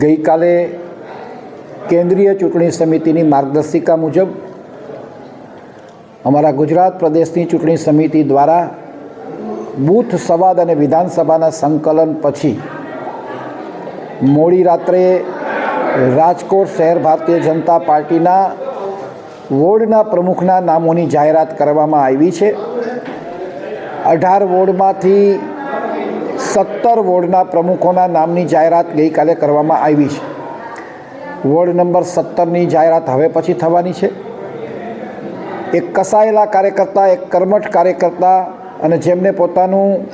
ગઈકાલે કેન્દ્રીય ચૂંટણી સમિતિની માર્ગદર્શિકા મુજબ અમારા ગુજરાત પ્રદેશની ચૂંટણી સમિતિ દ્વારા બૂથ સંવાદ અને વિધાનસભાના સંકલન પછી મોડી રાત્રે રાજકોટ શહેર ભારતીય જનતા પાર્ટીના વોર્ડના પ્રમુખના નામોની જાહેરાત કરવામાં આવી છે. અઢાર વોર્ડમાંથી સત્તર વોર્ડના પ્રમુખોના નામની જાહેરાત ગઈકાલે કરવામાં આવી છે. વોર્ડ નંબર સત્તરની જાહેરાત હવે પછી થવાની છે. એક કસાયેલા કાર્યકર્તા, એક કર્મઠ કાર્યકર્તા અને જેમને પોતાનું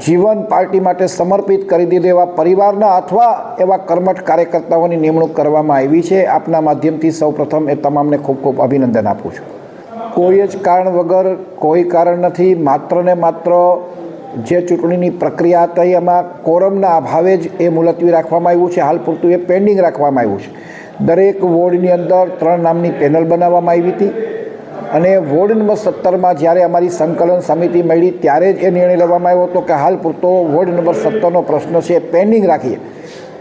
જીવન પાર્ટી માટે સમર્પિત કરી દીધું એવા પરિવારના અથવા એવા કર્મઠ કાર્યકર્તાઓની નિમણૂક કરવામાં આવી છે. આપના માધ્યમથી સૌપ્રથમ એ તમામને ખૂબ ખૂબ અભિનંદન આપું છું. કોઈ જ કારણ વગર કોઈ કારણ નથી. માત્ર ને માત્ર જે ચૂંટણીની પ્રક્રિયા હતી એમાં કોરમના અભાવે જ એ મુલતવી રાખવામાં આવ્યું છે. હાલ પૂરતું એ પેન્ડિંગ રાખવામાં આવ્યું છે. દરેક વોર્ડની અંદર ત્રણ નામની પેનલ બનાવવામાં આવી હતી અને વોર્ડ નંબર સત્તરમાં જ્યારે અમારી સંકલન સમિતિ મળી ત્યારે જ એ નિર્ણય લેવામાં આવ્યો હતો કે હાલ પૂરતો વોર્ડ નંબર સત્તરનો પ્રશ્ન છે પેન્ડિંગ રાખીએ.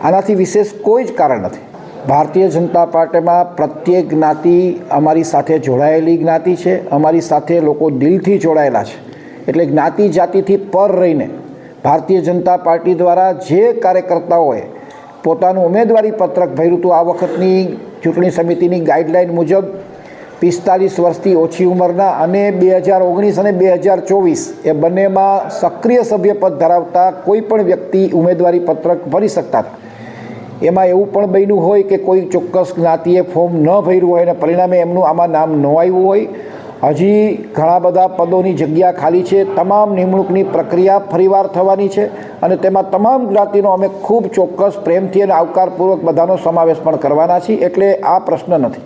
આનાથી વિશેષ કોઈ જ કારણ નથી. ભારતીય જનતા પાર્ટીમાં પ્રત્યેક જ્ઞાતિ અમારી સાથે જોડાયેલી જ્ઞાતિ છે. અમારી સાથે લોકો દિલથી જોડાયેલા છે. એટલે જ્ઞાતિ જાતિથી પર રહીને ભારતીય જનતા પાર્ટી દ્વારા જે કાર્યકર્તાઓએ પોતાનું ઉમેદવારી પત્રક ભર્યું હતું, આ વખતની ચૂંટણી સમિતિની ગાઈડલાઇન મુજબ પિસ્તાલીસ વર્ષથી ઓછી ઉંમરના અને બે હજાર ઓગણીસ અને બે હજાર ચોવીસ એ બંનેમાં સક્રિય સભ્યપદ ધરાવતા કોઈ પણ વ્યક્તિ ઉમેદવારી પત્રક ભરી શકતા હતા. એમાં એવું પણ બન્યું હોય કે કોઈ ચોક્કસ જ્ઞાતિએ ફોર્મ ન ભર્યું હોય અને પરિણામે એમનું આમાં નામ ન આવ્યું હોય હજી ઘણા બધા પદોની જગ્યા ખાલી છે. તમામ નિમણૂકની પ્રક્રિયા ફરીવાર થવાની છે અને તેમાં તમામ જ્ઞાતિનો અમે ખૂબ ચોક્કસ પ્રેમથી અને આવકારપૂર્વક બધાનો સમાવેશ પણ કરવાના છીએ. એટલે આ પ્રશ્ન નથી.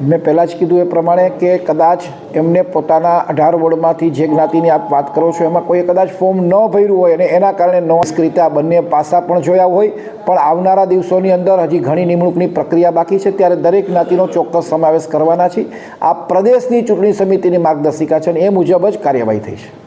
મેં પહેલાં જ કીધું એ પ્રમાણે કે કદાચ એમને પોતાના અઢાર વોર્ડમાંથી જે જ્ઞાતિની આપ વાત કરો છો, એમાં કોઈ કદાચ ફોર્મ ન ભર્યું હોય અને એના કારણે ન રીતે આ બંને પાસા પણ જોયા હોય. પણ આવનારા દિવસોની અંદર હજી ઘણી નિમણૂકની પ્રક્રિયા બાકી છે. ત્યારે દરેક જ્ઞાતિનો ચોક્કસ સમાવેશ કરવાના છે. આ પ્રદેશની ચૂંટણી સમિતિની માર્ગદર્શિકા છે અને એ મુજબ જ કાર્યવાહી થઈ છે.